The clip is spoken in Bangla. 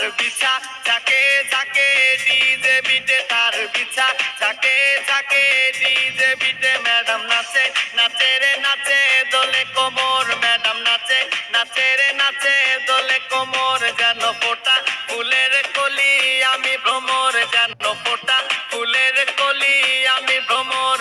তার বিছা যাকে যাকে ডিজে বিটে তার বিছা যাকে যাকে ডিজে বিটে ম্যাডাম নাচে নাচে রে নাচে দোলে কোমর ম্যাডাম নাচে নাচে রে নাচে দোলে কোমর, যেন ফোটা, ফুলের কলি আমি ভ্রমর, যেন ফোটা, ফুলের কলি আমি ভ্রমর